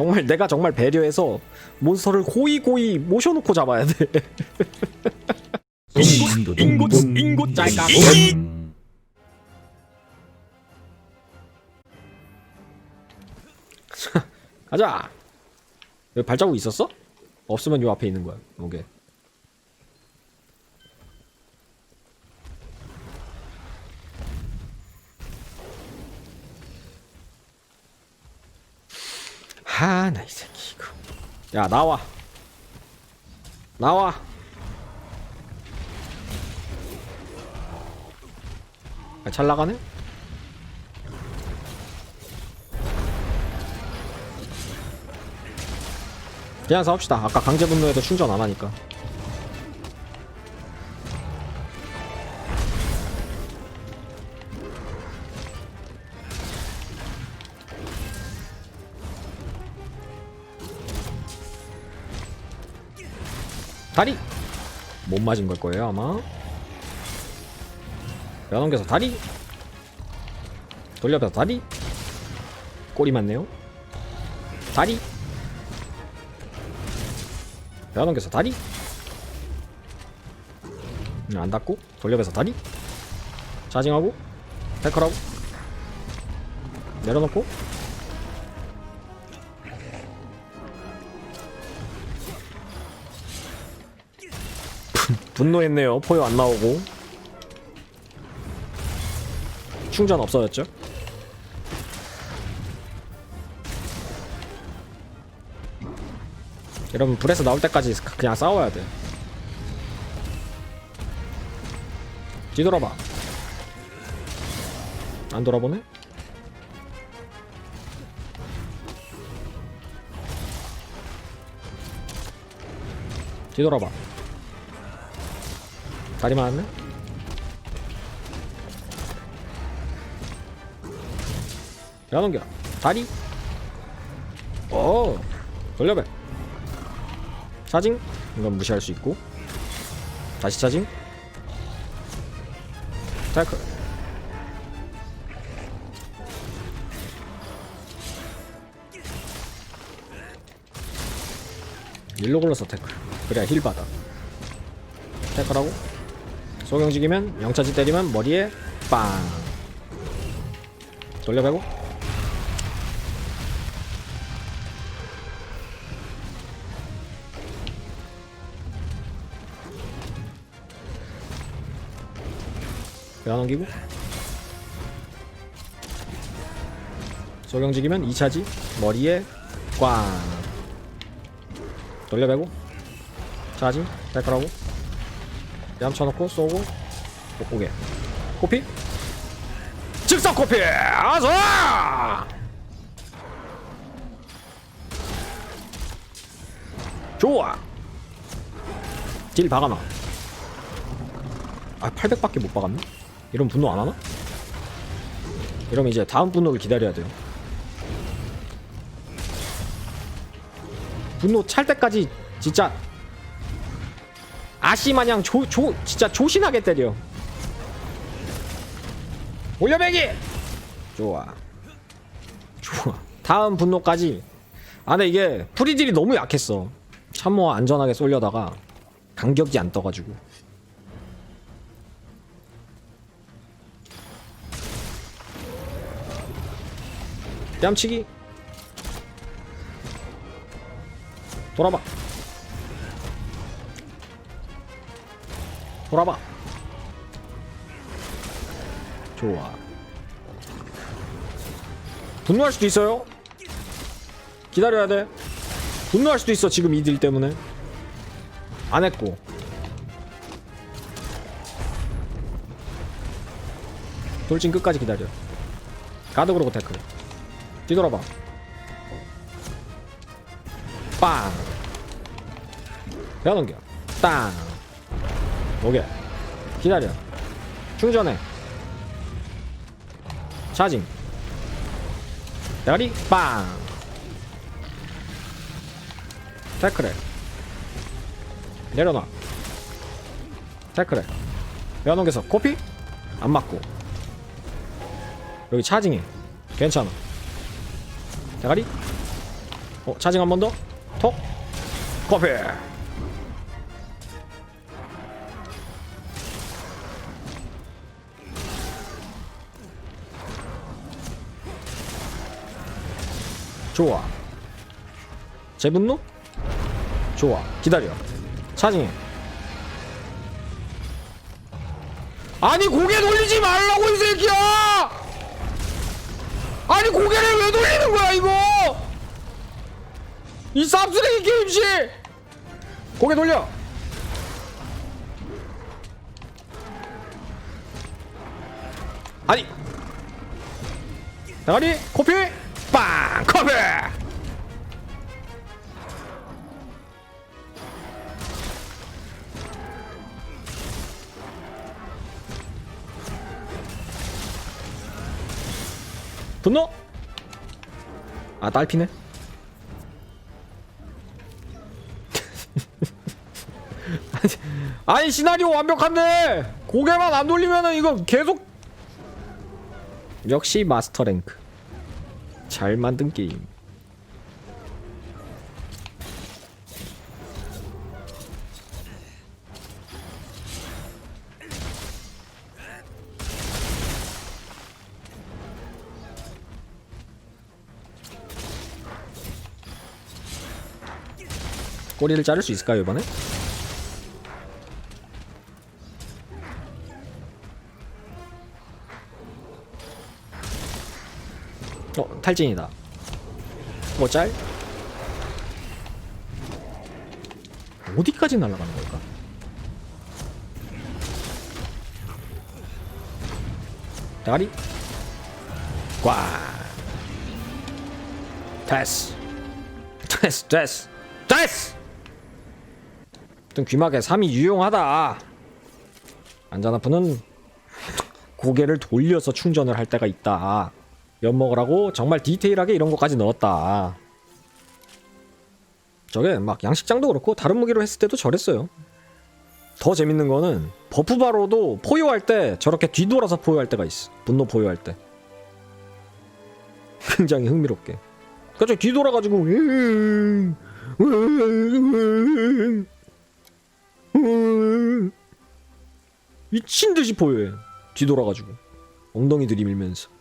정말 내가 정말 배려해서 몬스터를 고이 고이 모셔놓고 잡아야 돼. 인곳 인곳 인곳 짤까. 가자. 여기 발자국 있었어? 없으면 요 앞에 있는 거야. 오케이. 하나 이 새끼 이거. 야 나와. 나와. 아, 잘 나가네? 그냥 싸웁시다. 아까 강제 분노에도 충전 안 하니까. 다리! 못 맞은 걸 거예요, 아마. 연넘겨서 다리! 돌려서 다리! 꼬리 맞네요. 다리! 연넘겨서 다리! 음, 안 닿고 돌려서 다리! 차징하고 태클하고 내려놓고 분노했네요. 포효 안 나오고. 충전 없어졌죠? 여러분 불에서 나올 때까지 그냥 싸워야 돼. 뒤돌아봐. 안 돌아보네? 뒤돌아봐. 다리 맞았네? 야 넘겨. 다리. 오 돌려배 차징? 이건 무시할 수 있고. 다시 차징. 태클 일로 굴러서 태클. 그래야 힐 받아. 태클하고 소경직이면 영차지 때리면 머리에 빵. 돌려배고 배워넘기고. 소경직이면 2차지 머리에 꽝. 돌려배고 차지 백하라고 얌 쳐놓고 쏘고 오게. 코피? 즉석 코피! 아서 좋아! 딜 박아놔. 아 800밖에 못 박았네? 이러면 분노 안 하나? 이러면 이제 다음 분노를 기다려야 돼요. 분노 찰 때까지 진짜 아씨 마냥 조, 조, 진짜 조신하게 때려. 올려배기! 좋아. 좋아. 다음 분노까지. 아, 근데 이게 프리딜이 너무 약했어. 참모 안전하게 쏠려다가 간격이 안 떠가지고. 뺨치기. 돌아봐. 돌아봐. 좋아. 분노할 수도 있어요. 기다려야 돼. 분노할 수도 있어 지금 이들 때문에. 안 했고. 돌진 끝까지 기다려. 가드 그러고 태클. 뒤돌아봐. 빵. 배워 넘겨. 땅. 오게 기다려. 충전해. 차징. 대가리 빵. 태클해. 내려놔. 태클해. 배워놓겨서 코피? 안 맞고. 여기 차징해. 괜찮아. 대가리? 어 차징 한 번 더. 톡. 커피. 좋아. 재분노? 좋아. 기다려. 차징. 아니 고개 돌리지 말라고 이 새끼야! 아니 고개를 왜 돌리는 거야 이거? 이 쌉쓰레기 게임씨! 고개 돌려! 아니! 대가리 코피 빵 커피! 분노? 아 딸피네 아니, 시나리오 완벽한데 고개만 안 돌리면은 이거 계속 역시 마스터 랭크 잘 만든 게임 꼬리를 자를 수 있을까요 이번에? 어 탈진이다. 뭐 짤? 어디까지 날아가는 걸까? 대가리? 꽝 됐어. 됐어 됐어 됐어. 어떤 귀마개 3이 유용하다. 안자나프는 고개를 돌려서 충전을 할 때가 있다 엿 먹으라고 정말 디테일하게 이런 것까지 넣었다. 저게 막 양식장도 그렇고 다른 무기로 했을 때도 저랬어요. 더 재밌는 거는 버프바로도 포효할 때 저렇게 뒤돌아서 포효할 때가 있어. 분노 포효할 때. 굉장히 흥미롭게. 그러니까 저 뒤돌아가지고. 미친 듯이 포효해. 뒤돌아가지고. 엉덩이 들이밀면서